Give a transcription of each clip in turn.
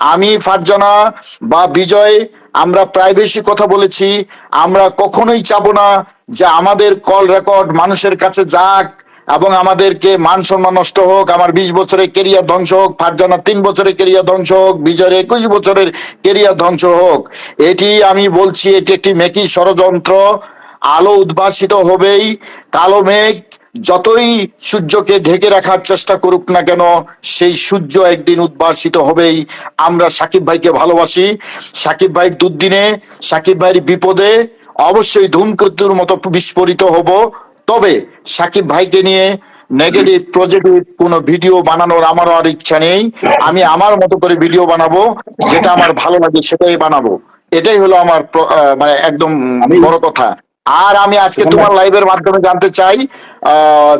আমি ফারজানা বা বিজয়, আমরা প্রাইভেসি কথা বলেছি, আমরা কখনোই চাবো না যে আমাদের কল রেকর্ড মানুষের কাছে যাক এবং আমাদেরকে মান সম্মান নষ্ট হোক, আমার বিশ বছরের কেরিয়ার ধ্বংস হোক, ফারজানা তিন বছরের কেরিয়ার ধ্বংস হোক, বিজয়ের একুশ বছরের কেরিয়ার ধ্বংস হোক। এটি আমি বলছি, এটি একটি মেকি ষড়যন্ত্র। আলো উদ্ভাসিত হবেই। কালো মেঘ যতই সূর্যকে ঢেকে রাখার চেষ্টা করুক না কেন সেই সূর্য একদিন উদ্ভাসিত হবেই। আমরা সাকিব ভাইকে ভালোবাসি। সাকিব ভাইয়ের দুর্দিনে সাকিব ভাইয়ের বিপদে অবশ্যই ধূমকেতুর মতো বিস্ফোরিত হব। তবে সাকিব ভাইকে নিয়ে নেগেটিভ পজিটিভ কোনো ভিডিও বানানোর আমারও আর ইচ্ছা নেই। আমি আমার মতো করে ভিডিও বানাবো যেটা আমার ভালো লাগে সেটাই বানাবো। এটাই হলো আমার মানে একদম বড় কথা। আর আমি আজকে তোমার লাইভের মাধ্যমে জানতে চাই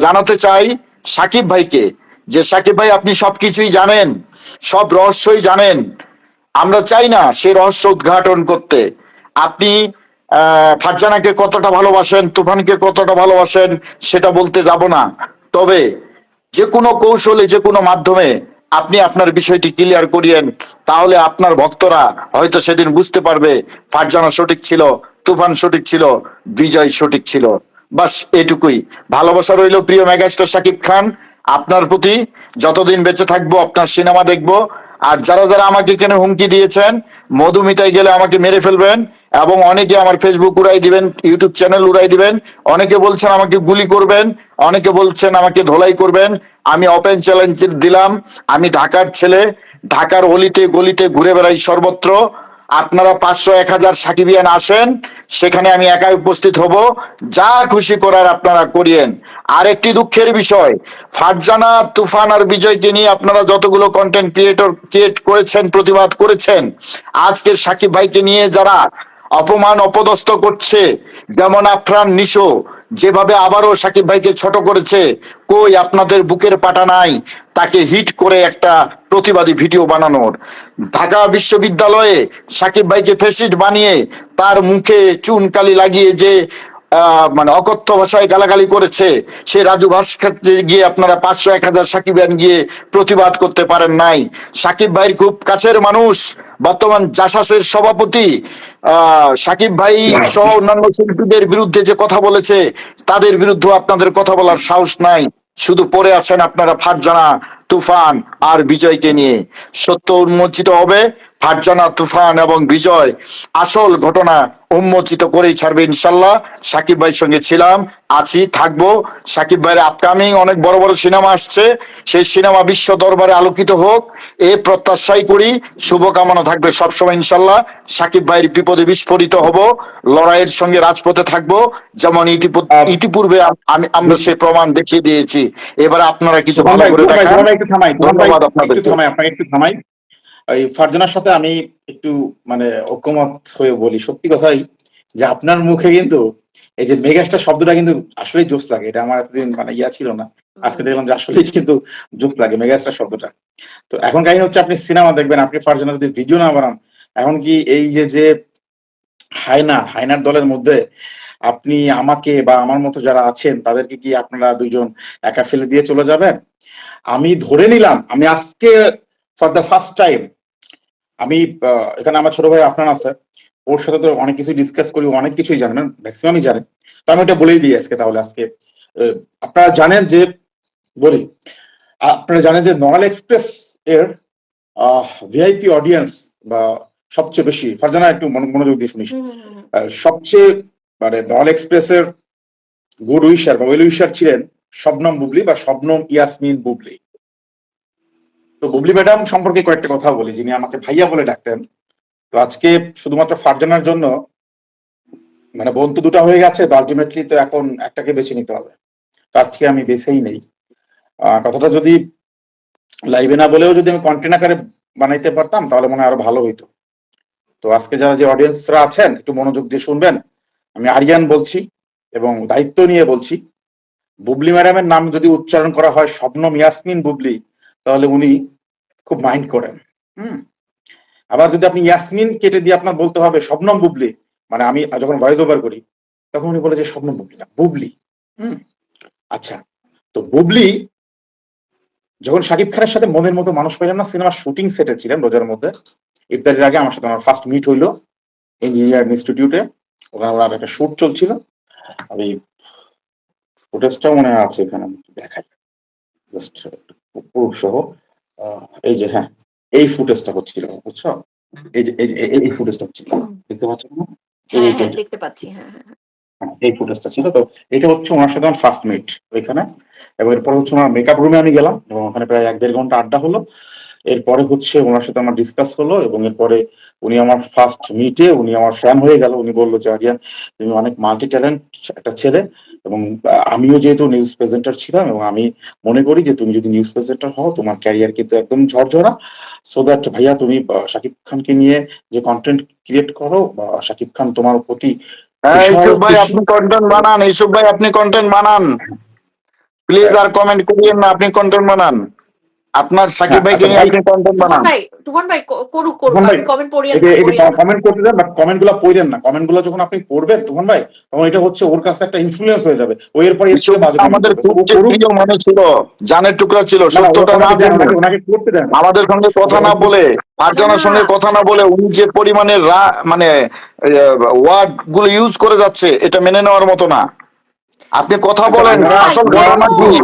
জানাতে চাই সাকিব ভাইকে যে সাকিব ভাই আপনি সবকিছুই জানেন সব রহস্যই জানেন। আমরা চাই না সেই রহস্য উদ্ঘাটন করতে। আপনি আহ, ফারজানাকে কতটা ভালোবাসেন তুফানকে কতটা ভালোবাসেন সেটা বলতে যাব না। তবে যে কোনো কৌশলে যে কোনো মাধ্যমে আপনি আপনার বিষয়টি ক্লিয়ার করিয়েন, তাহলে আপনার ভক্তরা হয়তো সেদিন বুঝতে পারবে, ফারজানা সঠিক ছিল, তুফান সঠিক ছিল, বিজয় সঠিক ছিল। বাস এটুকুই। ভালোবাসা রইল প্রিয় মেগাস্টার শাকিব খান। আপনার প্রতি যতদিন বেঁচে থাকব, আপনার সিনেমা দেখব। আর যারা যারা আমাকে কেন হুমকি দিয়েছেন, মধুমিতায় গেলে আমাকে মেরে ফেলবেন। এবং অনেকে আমার ফেসবুক উড়াই দিবেন ইউটিউব চ্যানেল উড়াই দিবেন। অনেকে বলছেন আমাকে গুলি করবেন, অনেকে বলছেন আমাকে ধোলাই করবেন। আমি ওপেন চ্যালেঞ্জ দিলাম। আমি ঢাকার ছেলে, ঢাকার অলিতে গলিতে ঘুরে বেড়াই সর্বত্র। আপনারা পাঁচশো এক হাজার সাকিবিয়ান আসেন, সেখানে আমি একাই উপস্থিত হব। যা খুশি করার আপনারা করিয়েন। আর একটি দুঃখের বিষয়, ফারজানা তুফান আর বিজয়কে নিয়ে আপনারা যতগুলো কন্টেন্ট ক্রিয়েটর ক্রিয়েট করেছেন, প্রতিবাদ করেছেন, আজকের সাকিব ভাইকে নিয়ে যারা অপমান অপদস্থ করছে। যেমন আফরান নিশো, যেভাবে আবারও সাকিব ভাইকে ছোট করেছে, কই আপনাদের বুকের পাটা নাই? তাকে হিট করে একটা প্রতিবাদী ভিডিও বানানোর। ঢাকা বিশ্ববিদ্যালয়ে সাকিব ভাইকে ফেসিড বানিয়ে তার মুখে চুনকালি লাগিয়ে যে মানে অকথ্য ভাষায় গালাগালি করেছে। সে রাজু ভাস্কর্যে গিয়ে আপনারা পাঁচশো এক হাজার সাকিবান গিয়ে প্রতিবাদ করতে পারেন নাই। সাকিব ভাইয়ের খুব কাছের মানুষ, বর্তমান জাসাসের সভাপতি। সাকিব ভাই সহ অন্যান্য শিল্পীদের বিরুদ্ধে যে কথা বলেছে, তাদের বিরুদ্ধে আপনাদের কথা বলার সাহস নাই। শুধু পড়ে আছেন আপনারা ফারজানা, তুফান আর বিজয়কে নিয়ে। সত্য উন্মোচিত হবে। ফারজানা তুফান এবং বিজয় আসল ঘটনা উন্মোচিত করেই ছাড়বে ইনশাল্লাহ। সাকিব ভাইয়ের সঙ্গে ছিলাম আছি থাকব। সাকিব ভাইয়ের আপকামিং অনেক বড় বড় সিনেমা আসছে। সেই সিনেমা বিশ্ব দরবারে আলোকিত হোক। এ প্রত্যাশাই করি। শুভকামনা থাকবে সবসময় ইনশাল্লাহ। সাকিব ভাইয়ের বিপদে বিস্ফোরিত হব। লড়াইয়ের সঙ্গে রাজপথে থাকব। যেমন ইতিপূ- ইতিপূর্বে আমি আমরা সেই প্রমাণ দেখিয়ে দিয়েছি। এবারে আপনারা কিছু ভালো করে দেখান। ধন্যবাদ আপনাকে একটু থামাই। এই ফারজানার সাথে আমি একটু মানে ঐক্যমত হয়ে বলি। সত্যি কথাই যে আপনার মুখে কিন্তু এই যে মেগাস্টার শব্দটা কিন্তু আসলেই জোস লাগে। এটা আমার এতদিন মানে ইয়া ছিল না। আজকে দেখলাম যে আসলেই কিন্তু জোস লাগে মেগাস্টার শব্দটা। তো এখন কাহিনী হচ্ছে আপনি সিনেমা দেখবেন আপনি ফারজানা যদি ভিডিও না বানান এখন কি এই যে যে হায়না হায়নার দলের মধ্যে আপনি আমাকে বা আমার মতো যারা আছেন তাদেরকে কি আপনারা দুইজন একা ফেলে দিয়ে চলে যাবেন? আমি ধরে নিলাম আমি আজকে ফর দ্য ফার্স্ট টাইম আমি এখানে আমার ছোট ভাই আপনার আছে। ওর সাথে তো অনেক কিছু ডিসকাস করি অনেক কিছুই জানেন ম্যাক্সিমামই জানেন তো আমি এটা বলেই দিই আজকে তাহলে আজকে। আপনারা জানেন যে বলি আপনারা জানেন যে নরাল এক্সপ্রেস এর ভিআইপি অডিয়েন্স বা সবচেয়ে বেশি ফারজানা একটু মনো- মনোযোগ দিয়ে শুনিস। সবচেয়ে মানে নল এক্সপ্রেসের গুড উইশার বা ওয়েল উইশার ছিলেন শবনম বুবলি বা শবনম ইয়াসমিন বুবলি। তো বুবলি ম্যাডাম সম্পর্কে কয়েকটা কথা বলি, যিনি আমাকে ভাইয়া বলে ডাকতেন। তো আজকে শুধুমাত্র ফারজানার জন্য মানে বোন তো দুটা হয়ে গেছে আলটিমেটলি তো এখন একটাকে বেছে নিতে হবে। তো আজকে আমি বেছেই নেই। কথাটা যদি লাইভে না বলেও যদি আমি কন্টেন্ট আকারে বানাইতে পারতাম, তাহলে মনে হয় আরও ভালো হইতো। তো আজকে যারা যে অডিয়েন্সরা আছেন, একটু মনোযোগ দিয়ে শুনবেন। আমি আরিয়ান বলছি এবং দায়িত্ব নিয়ে বলছি। বুবলি ম্যাডামের নাম যদি উচ্চারণ করা হয় স্বপ্ন মিয়াসমিন বুবলি তাহলে উনি খুব মাইন্ড করেন। হুম? আবার যদি আপনি ইয়াসমিন কেটে দিয়ে আপনার বলতে হবে শবনম বুবলি মানে আমি যখন ভয়েস ওভার করি, তখন উনি বলে যে শবনম বুবলি না, বুবলি। হুম? আচ্ছা তো বুবলি যখন শাকিব খানের সাথে মনের মতো মানুষ পেলাম না, সিনেমার শুটিং সেটে ছিলেন রোজার মধ্যে, ইফতারের আগে আমার সাথে আমার ফার্স্ট মিট হইল ইঞ্জিনিয়ারিং ইনস্টিটিউটে ওখানে ওনার একটা শুট চলছিল। আমি ফুটেজটা মনে আছে এখানে দেখাই। জাস্ট প্রুফ সহ এই যে হ্যাঁ এই ফুটেজটা হচ্ছিল বুঝছ? এই যে এই- ফুটেজটা হচ্ছিল দেখতে পাচ্ছ হ্যাঁ হ্যাঁ দেখতে পাচ্ছি হ্যাঁ। হ্যাঁ, এই ফুটেজটা ছিল। তো এটা হচ্ছে ওনার সাথে আমার ফার্স্ট মিট ওইখানে। এবং এরপর হচ্ছে ওনার মেকআপ রুমে আমি গেলাম এবং ওখানে প্রায় এক দেড় ঘণ্টা আড্ডা হলো। এরপরে হচ্ছে ওনার সাথে আমার ডিসকাস হলো এবং এরপরে উনি আমার ফার্স্ট মিটে উনি আমার ফ্যান হয়ে গেল। উনি বলল যে আরিয়ান তুমি অনেক মাল্টি ট্যালেন্ট একটা ছেলে এবং আমিও যেহেতু নিউজ প্রেজেন্টার ছিলাম এবং আমি মনে করি যে তুমি যদি নিউজ প্রেজেন্টার হও তোমার ক্যারিয়ার কিন্তু একদম ঝরঝরা। সো দ্যাট ভাইয়া তুমি শাকিব খানকে নিয়ে যে কন্টেন্ট ক্রিয়েট করো বা শাকিব খান তোমার প্রতি হ্যাঁ ভাই আপনি কন্টেন্ট বানান ইসুফ ভাই আপনি কন্টেন্ট বানান। প্লিজ আর কমেন্ট করিয়েন না আপনি কন্টেন্ট বানান। আপনার সাকিব হ্যাঁ, ভাইকে আচ্ছা, নিয়ে আপনি কন্টেন্ট বানান। ভাই তুফান ভাই করুক করুক। আপনি কমেন্ট। কমেন্ট করতে দেন বাট কমেন্টগুলো পড়েন না। কমেন্টগুলো যখন আপনি পড়বেন তখন ভাই তখন এটা হচ্ছে ওর কাছে একটা ইনফ্লুয়েন্স হয়ে যাবে। ওই এরপরে এর বাজে আমাদের খুব প্রিয় মনে ছিল জানের টুকরা ছিল সত্যটা না জেনে ওনাকে- করতে দেন। আমাদের সঙ্গে কথা না বলে আটজনের। সঙ্গে কথা না বলে উনি যে পরিমাণে মানে ওয়ার্ডগুলো ইউজ করে যাচ্ছে এটা মেনে নেওয়ার মতো না। আপনি কথা আচ্ছা, বলেন আসল ঘটনা কি?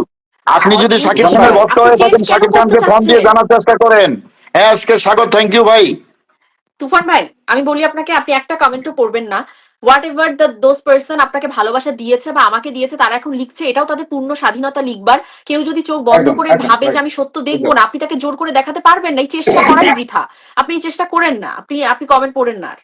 আপনি যদি সাকিব খানের ভক্ত হয়ে থাকেন সাকিব খানকে ফোন দিয়ে জানার চেষ্টা করেন। হ্যাঁ আজকে স্বাগত থ্যাংক ইউ ভাই। তুফান ভাই আমি বলি আপনাকে আপনি একটা কমেন্টও পড়বেন না। Whatever the those person আপনাকে ভালোবাসা দিয়েছে বা আমাকে দিয়েছে তারা এখন লিখছে এটাও তাদের পূর্ণ স্বাধীনতা লিখবার। কেউ যদি চোখ বন্ধ করে ভাবে যে আমি সত্য দেখব না আপনি তাকে জোর করে দেখাতে পারবেন না এই চেষ্টা করাই বৃথা। আপনি এই চেষ্টা করেন না আপনি আপনি কমেন্ট পড়েন না আর।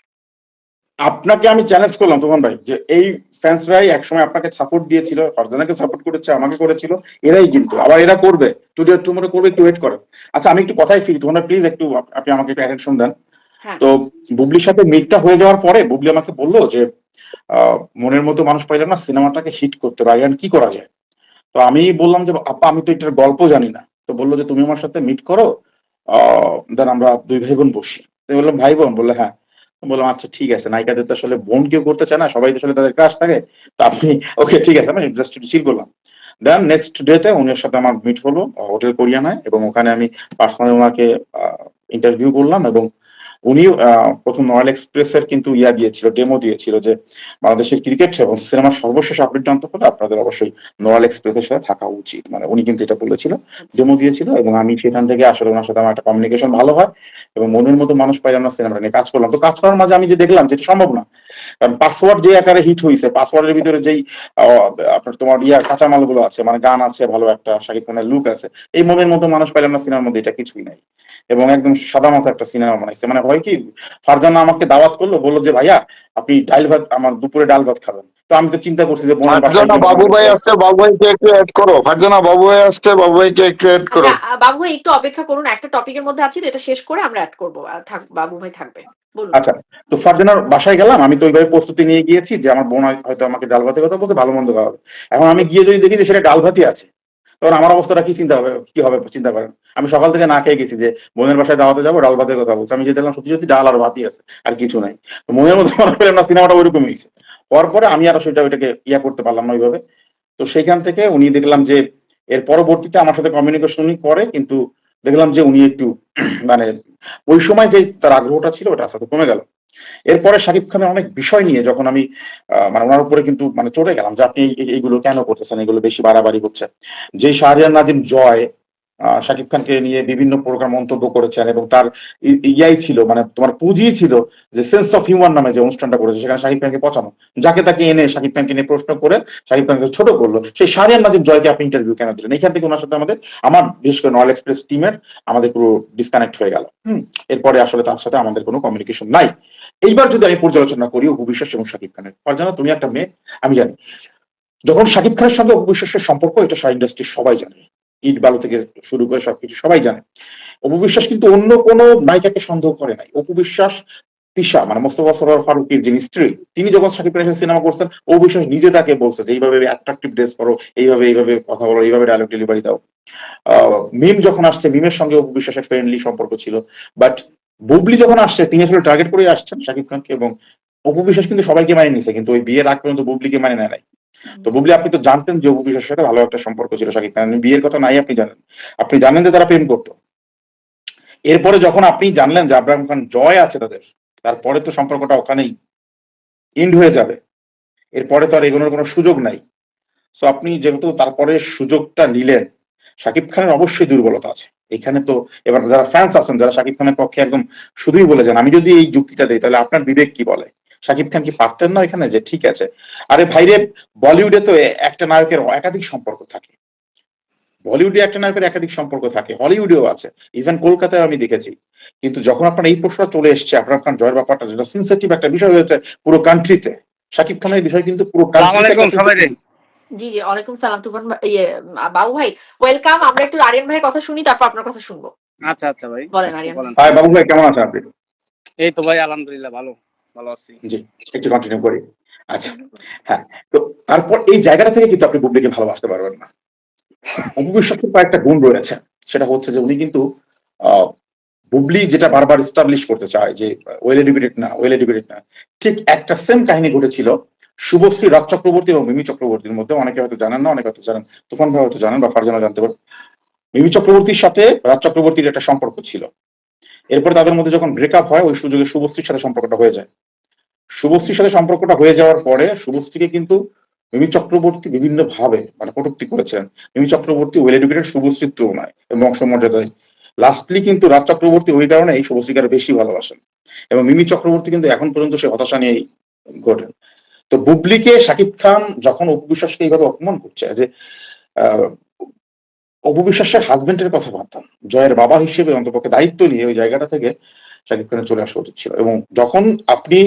আপনাকে আমি চ্যালেঞ্জ করলাম তখন ভাই যে এই ফ্যান্সরাই একসময় আপনাকে সাপোর্ট দিয়েছিল ফারজানাকে সাপোর্ট করেছে আমাকে করেছিল এরাই কিন্তু আবার এরা করবে একটু মনে করবে একটু ওয়েট করেন আচ্ছা আমি একটু কথাই ফিরি তোমরা প্লিজ একটু আপনি আমাকে একটু অ্যাটেনশন দেন। হ্যাঁ। তো বুবলির সাথে মিটটা হয়ে যাওয়ার পরে বুবলি আমাকে বলল যে আহ, মনের মতো মানুষ পাইলাম না সিনেমাটাকে হিট করতে পারি কি করা যায়? তো আমি বললাম যে আপা আমি তো এটার গল্প জানি না। তো বলল যে তুমি আমার সাথে মিট করো আহ দেন আমরা দুই ভাই বোন বসি। তো বললাম ভাই বোন বললে হ্যাঁ। বললাম আচ্ছা ঠিক আছে, নায়িকাদের তো আসলে বোন কেউ করতে চায় না, সবাই তো আসলে তাদের ক্রাশ থাকে। তো আপনি ওকে, ঠিক আছে, আমি জাস্ট চিল করলাম। দেন নেক্সট ডেতে উনির সাথে আমার মিট হলো হোটেল কোরিয়ানায়, এবং ওখানে আমি পার্সোনালি ওনাকে ইন্টারভিউ করলাম এবং উনি প্রথম রয়্যাল এক্সপ্রেসের কিন্তু ইয়া দিয়েছিল ডেমো দিয়েছিল যে বাংলাদেশের ক্রিকেট এবং সিনেমার সর্বশেষ আপডেট জানতে হলে আপনাদের অবশ্যই রয়্যাল এক্সপ্রেসের সাথে থাকা উচিত। মানে উনি কিন্তু এটা বলেছিল ডেমো দিয়েছিল এবং আমি সেখান থেকে আসলে ওনার সাথে আমার একটা কমিউনিকেশন ভালো হয় এবং মনের মতো মানুষ পাই আমরা সিনেমাটা নিয়ে কাজ করলাম। তো কাজ করার মাঝে আমি যে দেখলাম যেটা সম্ভব না কারণ পাসওয়ার্ড যে আকারে হিট হয়েছে পাসওয়ার্ডের ভিতরে যেই আপনার তোমার ইয়া কাঁচামালগুলো আছে মানে গান আছে ভালো একটা শাকিব খানের লুক আছে এই মনের মতো মানুষ পাইলাম না সিনেমার মধ্যে এটা কিছুই নাই। এবং একদম সাদা মতো একটা সিনেমা বানাইছে মানে হয় কি? ফারজানা আমাকে দাওয়াত করল বলল যে ভাইয়া আপনি ডাল ভাত আমার দুপুরে ডাল ভাত খাবেন। তো আমি তো চিন্তা করছি যে ফারজানা বাবু ভাই আসছে বাবু ভাইকে একটু অ্যাড করো। ফারজানা বাবু ভাই আসছে বাবু ভাইকে একটু অ্যাড করো। আচ্ছা, বাবু ভাই একটু অপেক্ষা করুন একটা টপিকের মধ্যে আছি তো এটা শেষ করে আমরা অ্যাড করব। থাক বাবু ভাই থাকবে আচ্ছা তো ফারজানার বাসায় গেলাম আমি তো ওইভাবে প্রস্তুতি নিয়ে গিয়েছি যে আমার বোন হয়তো আমাকে ডাল ভাতের কথা বলছে ভালো মন্দ খাওয়াবে এখন আমি গিয়ে যদি দেখি যে সেটা ডাল ভাতই আছে তখন আমার অবস্থাটা কি চিন্তা হবে? কি হবে? চিন্তা করেন। আমি সকাল থেকে না খেয়ে গেছি যে, বোনের বাসায় দাওয়াতে যাব, ডাল ভাতের কথা বলছে। আমি যে দেখলাম সত্যি সত্যি ডাল আর ভাতই আছে, আর কিছু নাই। মনের মধ্যে মনে পেলাম না, সিনেমাটা ওইরকমই হয়েছে। হওয়ার পরে আমি আর সেটা ওইটাকে ইয়া করতে পারলাম না ওইভাবে। তো সেখান থেকে উনি দেখলাম যে, এর পরবর্তীতে আমার সাথে কমিউনিকেশন উনি করে, কিন্তু দেখলাম যে উনি একটু মানে ওই সময় যে তার আগ্রহটা ছিল, ওটা আস্তে কমে গেল। এরপরে শাকিব খানের অনেক বিষয় নিয়ে যখন আমি মানে ওনার উপরে কিন্তু মানে চড়ে গেলাম যে আপনি এই- এই- এইগুলো কেন করতেছেন? এগুলো বেশি বাড়াবাড়ি হচ্ছে। যে শাহরিয়ার নাদিম জয় শাকিব খানকে নিয়ে বিভিন্ন প্রকার মন্তব্য করেছেন এবং তার ইয়াই ছিল মানে তোমার পুঁজি ছিল যে সেন্স অফ হিউমার নামে যে অনুষ্ঠানটা করেছে, সেখানে শাকিব খানকে পচানো। যাকে তাকে এনে শাকিব খানকে নিয়ে প্রশ্ন করে শাকিব খানকে ছোট করল, সেই শাহরিয়ার নাদিম জয়কে আপনি ইন্টারভিউ কেন দিলেন? এখান থেকে ওনার সাথে আমাদের, আমার বিশেষ করে নল এক্সপ্রেস টিমের আমাদের পুরো ডিসকানেক্ট হয়ে গেল। হম, এরপরে আসলে তার সাথে আমাদের কোনো কমিউনিকেশন নাই। এইবার যদি আমি পর্যালোচনা করি অপু বিশ্বাস এবং শাকিব খানের ফারজানা তুমি একটা মেয়ে, আমি জানি। যখন শাকিব খানের সঙ্গে অপু বিশ্বাসের সম্পর্ক, এটা সারা ইন্ডাস্ট্রির সবাই জানে। ইট বালু থেকে শুরু করে সবকিছু সবাই জানে। অপু বিশ্বাস কিন্তু অন্য কোনো নায়িকাকে সন্দেহ করে নাই। অপু বিশ্বাস, তিশা মানে মোস্তফা সরোয়ার ফারুকের যিনি স্ত্রী, তিনি যখন শাকিব খানের সাথে সিনেমা করছেন, অপু বিশ্বাস নিজে তাকে বলছে যে, এইভাবে অ্যাট্রাকটিভ ড্রেস করো এইভাবে এইভাবে কথা বলো, এইভাবে ডায়লগ ডেলিভারি দাও। মিম যখন আসছে, মিমের সঙ্গে অপু বিশ্বাসের ফ্রেন্ডলি সম্পর্ক ছিল বাট বুবলি যখন আসছে তিনি আসলে টার্গেট করে আসছেন শাকিব খানকে এবং অপু বিশ্বাস কিন্তু সবাইকে মানে নিছে কিন্তু ওই বিয়ের আগ পর্যন্ত বুবলিকে মানে নেয় নাই। তো বুবলি আপনি তো জানতেন যে অপু বিশ্বাসের সাথে ভালো একটা সম্পর্ক ছিল শাকিব খান বিয়ের কথা নাই আপনি জানেন। আপনি জানেন যে তারা প্রেম করতো। এরপরে যখন আপনি জানলেন যে আব্রাহাম খান জয় আছে তাদের তারপরে তো সম্পর্কটা ওখানেই ইন্ড হয়ে যাবে। এরপরে তো আর এগোনোর কোনো সুযোগ নাই। সো আপনি যেহেতু তারপরে সুযোগটা নিলেন শাকিব খানের অবশ্যই দুর্বলতা আছে। এখানে তো এবার যারা ফ্যান্স আছেন যারা শাকিব খানের পক্ষে একদম শুধুই বলে যান আমি যদি এই যুক্তিটা দিই তাহলে আপনার বিবেক কি বলে? শাকিব খান কি পারতেন না এখানে? যে ঠিক আছে। আরে ভাইরে বলিউডে তো একটা নায়কের একাধিক সম্পর্ক থাকে। বলিউডে একটা নায়কের একাধিক সম্পর্ক থাকে হলিউডেও আছে ইভেন কলকাতায় আমি দেখেছি। কিন্তু যখন আপনার এই প্রশ্নটা চলে এসছে আপনার খান জয়ের ব্যাপারটা যেটা সেন্সিটিভ একটা বিষয় হয়েছে পুরো কান্ট্রিতে শাকিব খানের বিষয় কিন্তু পুরো রে জি জি ওয়ালাইকুম সালাম তুফান ইয়ে বাবু ভাই ওয়েলকাম আমরা একটু আরিয়ান ভাইয়ের কথা শুনি তারপর আপনার কথা শুনব। আচ্ছা আচ্ছা ভাই বলেন আরিয়ান হাই বাবু ভাই কেমন আছেন আপনি? এই তো ভাই আলহামদুলিল্লাহ ভালো ভালো আছি। জি একটু কন্টিনিউ করি। আচ্ছা হ্যাঁ তো তারপর এই জায়গাটা থেকে কিন্তু আপনি বুবলিকে ভালোবাসতে পারবেন না। অপবিশ্বাসের কয়েকটা গুণ রয়েছে সেটা হচ্ছে যে উনি কিন্তু আহ, বুবলি যেটা বারবার এস্টাবলিশ করতে চায় যে ওয়েল এডুকেটেড না ওয়েল এডুকেটেড না ঠিক একটা সেম কাহিনী ঘটেছিল শুভশ্রী রাজ চক্রবর্তী এবং মিমি চক্রবর্তীর মধ্যে অনেকে হয়তো জানেন না, অনেকে হয়তো জানেন, তুফান ভাই হয়তো জানেন বা ফারজানা জানতে পারেন। মিমি চক্রবর্তীর সাথে রাজ চক্রবর্তীর একটা সম্পর্ক ছিল। এরপরে তাদের মধ্যে যখন ব্রেকআপ হয়, ওই সুযোগে শুভশ্রীর সাথে সম্পর্কটা হয়ে যায়। শুভশ্রীর সাথে সম্পর্কটা হয়ে যাওয়ার পরে শুভশ্রীকে কিন্তু মিমি চক্রবর্তী বিভিন্ন ভাবে মানে কটূক্তি করেছিলেন মিমি চক্রবর্তী ওয়েল এডুকেটেড শুভশ্রীর তুলনায় এবং বংশমর্যাদায় লাস্টলি কিন্তু রাজ চক্রবর্তী ওই কারণে এই শুভশ্রীকে বেশি ভালোবাসেন। এবং মিমি চক্রবর্তী কিন্তু এখন পর্যন্ত সে হতাশা নিয়েই ঘটেন তো বুবলিকে শাকিব খান যখন অপু বিশ্বাসকে এইভাবে অপমান করছে, যে অপু বিশ্বাসের হাজবেন্ডের কথা ভাবতাম, জয়ের বাবা হিসেবে অন্তপক্ষে দায়িত্ব নিয়ে ওই জায়গাটা থেকে শাকিব খানের চলে আসা উচিত ছিল। এবং যখন আপনি